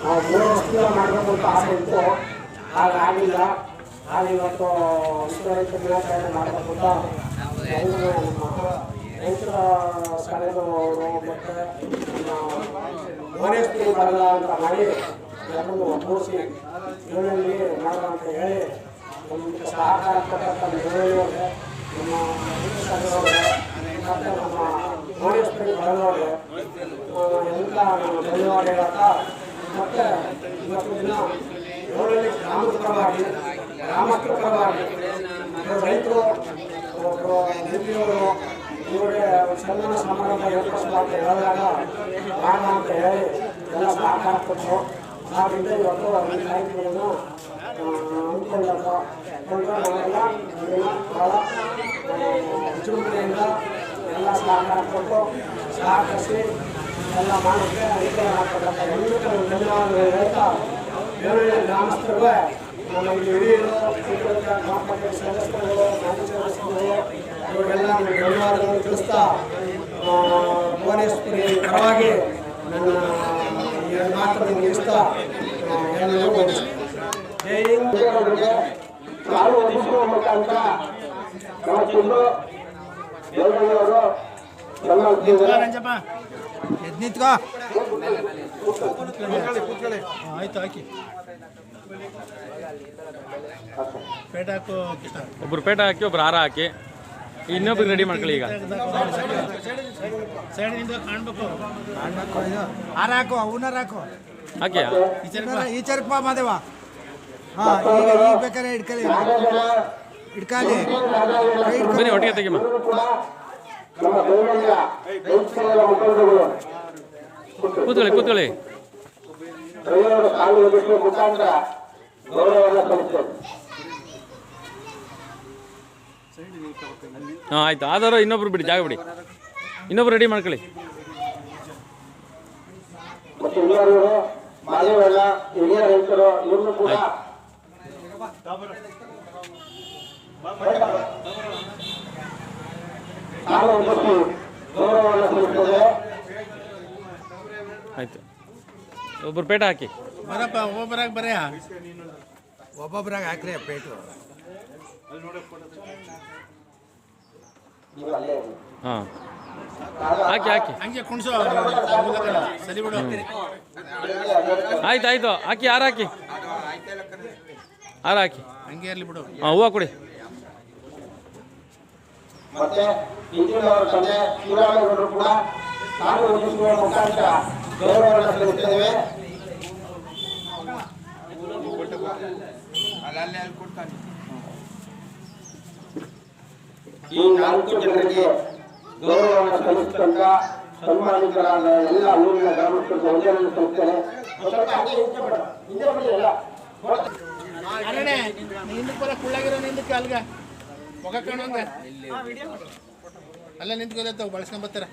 ಮೂರು ವರ್ಷದಿಂದ ಮಾಡಬೇಕು ಅಂತ ಆಸೆ ಇತ್ತು. ಹಾಗಾಗಿಲ್ಲ ಆಗ ಇವತ್ತು ವಿಶ್ವರೈತ ದಿನಾಚರಣೆ ಮಾಡಬೇಕು ಅಂತ ರೈತರ ಸಂಘದವರು ಮತ್ತು ಮನೆಸ್ತಿ ಬರಲ್ಲ ಅಂತ ಮಾಡಿ ಎಲ್ಲರೂ ಒಗ್ಗೂಡಿಸಿ ಇವರಲ್ಲಿ ಮಾಡೋಣ ಅಂತ ಹೇಳಿ ನಮಗೆ ಸಹಕಾರ ಕೊಟ್ಟಂಥ ನಿರ್ವಹಣೆಯವ್ರಿಗೆ ನಮ್ಮ ಮತ್ತು ನಮ್ಮ ಮೋನೇಶ್ವರಿ ಬರದವ್ರಿಗೆ ಎಲ್ಲ ಧನ್ಯವಾದ ಮತ್ತು ಇವತ್ತು ದಿನ ಇವರಲ್ಲಿ ಗ್ರಾಮದ ಪರವಾಗಿ ಗ್ರಾಮಸ್ಥರ ಪರವಾಗಿ ಇವ್ರು ರೈತರು ಒಬ್ಬರು ನಿಧಿಯವರು ಇವರಿಗೆ ಒಂದು ಸನ್ಮಾನ ಸಮಾರಂಭ ಏರ್ಪಡಿಸಲ್ಲ ಅಂತ ಹೇಳಿದಾಗ ಮಾಡೋಣ ಅಂತ ಹೇಳಿ ಎಲ್ಲ ಸಹಕಾರ ಕೊಟ್ಟರು ಆದ್ದರಿಂದ ಇವತ್ತು ಈ ಕಾರ್ಯಕ್ರಮವನ್ನು ಹಮ್ಮಿಕೊಳ್ಳಪ್ಪ ನಾವೆಲ್ಲ ಇದನ್ನು ಭಾಳ ವಿಜೃಂಭಣೆಯಿಂದ ಎಲ್ಲ ಸಹಕಾರ ಕೊಟ್ಟು ಸಹಕರಿಸಿ ಎಲ್ಲ ಮಾಡೋಕ್ಕೆ ಅನುಕೂಲ ಮಾಡ್ತಕ್ಕಂಥ ಎಲ್ಲರಿಗೂ ಧನ್ಯವಾದಗಳು ಹೇಳ್ತಾ ಬೇರೆ ಗ್ರಾಮಸ್ಥರಿಗೆ ನಮ್ಮ ಶ್ರೀಕೃತ ಗ್ರಾಮ ಪಂಚಾಯತ್ ಸದಸ್ಯರುಗಳು ಮಾಜಿ ಇವರಿಗೆಲ್ಲ ಧನ್ಯವಾದಗಳನ್ನು ತಿಳಿಸ್ತಾ ಭುವನೇಶ್ವರಿ ಪರವಾಗಿ ನನ್ನ ಎರಡು ಮಾತನ್ನು ಮುಗಿಸ್ತಾ ಎಲ್ಲರಿಗೂ ಜೈ ಹಿಂದ್. ಅವರಿಗೆ ನಾನು ಒದಗಿಸುವ ಮುಖಾಂತರ ನಮ್ಮ ಚಂದ್ರು ದೇವರವರು ಎದ್ ನಿಂತ್ಕೋ. ಆಯ್ತು ಹಾಕಿ. ಪೇಟ ಹಾಕು ಒಬ್ರು ಪೇಟ ಹಾಕಿ ಒಬ್ರು ಹಾರ ಹಾಕಿ. ಇನ್ನೊಬ್ರಿಗೆ ರೆಡಿ ಮಾಡ್ಕೊಳ್ಳಿ ಈಗ. ಕಾಣ್ಬೇಕು ಕಾಣ್ಬೇಕು. ಇದು ಹಾರ ಹಾಕು ಹೂನಾರ ಹಾಕು. ಹಾಕಿ ಈ ಚರ್ಪ ಮಾದೇವ. ಹಾ ಈಗ ಈಗ ಬೇಕಾದ್ರೆ ಹಿಡ್ಕೊಳ್ಳಿ. ಹಿಡ್ಕೊಳ್ಳಿ. ಬನ್ನಿ ಒಟ್ಟಿಗೆ ತೆಗಿಮ್ಮ ನಮ್ಮ ಮುಖಂಡರುಗಳು. ಕೂತ್ಕೊಳ್ಳಿ ಕೂತ್ಕೊಳ್ಳಿ. ರೈತರ ಕಾಲು ಒದಗಿಸುವ ಮುಖಾಂತರ ಗೌರವವನ್ನು ಸಲ್ಲಿಸ್ತೇವೆ ಹಾಂ ಆಯ್ತು. ಆದರೂ ಇನ್ನೊಬ್ರು ಬಿಡಿ ಜಾಗ ಬಿಡಿ. ಇನ್ನೊಬ್ರು ರೆಡಿ ಮಾಡ್ಕೊಳ್ಳಿ. ಮತ್ತು ಹಿರಿಯರು ಮಾದೇವಣ್ಣ ಹಿರಿಯ ರೈತರು ಇವರು ಕೂಡ ಗೌರವವನ್ನು ಸಲ್ಲಿಸ್ತೇವೆ ಆಯ್ತು. ಒಬ್ಬರು ಪೇಟ ಹಾಕಿ. ಬರಪ್ಪ ಒಬ್ಬೊಬ್ಬರಾಗ ಬರೆಯ. ಒಬ್ಬೊಬ್ಬರಾಗ ಹಾಕ್ರಿ ಪೇಟು. ಹಾಂ. ಹಾಕಿ ಹಾಕಿ. ಹಂಗೆ ಕುಣಿಸೋ ಸರಿ ಬಿಡು. ಆಯ್ತು ಆಯ್ತು. ಹಾಕಿ ಯಾರು ಹಾಕಿ. ಯಾರು ಹಾಕಿ. ಹಂಗೆ ಇರ್ಲಿ ಬಿಡು. ಹಾಂ ಹೂವು ಕೊಡಿ. ಮತ್ತೆ ಇಂಜಿನವರ ತಂದೆ ಶಿವರಾಮೇಗೌಡರು ಕೂಡ ನಾನು ಒದಗಿಸುವ ಮುಖಾಂತರ ಗೌರವವನ್ನು ಸಲ್ಲಿಸುತ್ತೇವೆ. ಈ ನಾಲ್ಕು ಜನರಿಗೆ ಗೌರವವನ್ನು ಸಲ್ಲಿಸಿದಂತ ಸನ್ಮಾನಿತರಾದ ಎಲ್ಲ ಊರಿನ ಗ್ರಾಮಸ್ಥರ ವಂದನೆಯನ್ನು ಸಲ್ಲಿಸ್ತೇನೆ ಹಿಂದೆ ಬೇಡ. ಹಿಂದೆ ಹಿಂದಕ್ಕೆ ಅಲ್ಗ. ಮುಖ ಕಾಣೋಂಗ ಅಲ್ಲ ಬಳಸ್ಕೊಂಡ್ ಬರ್ತಾರ?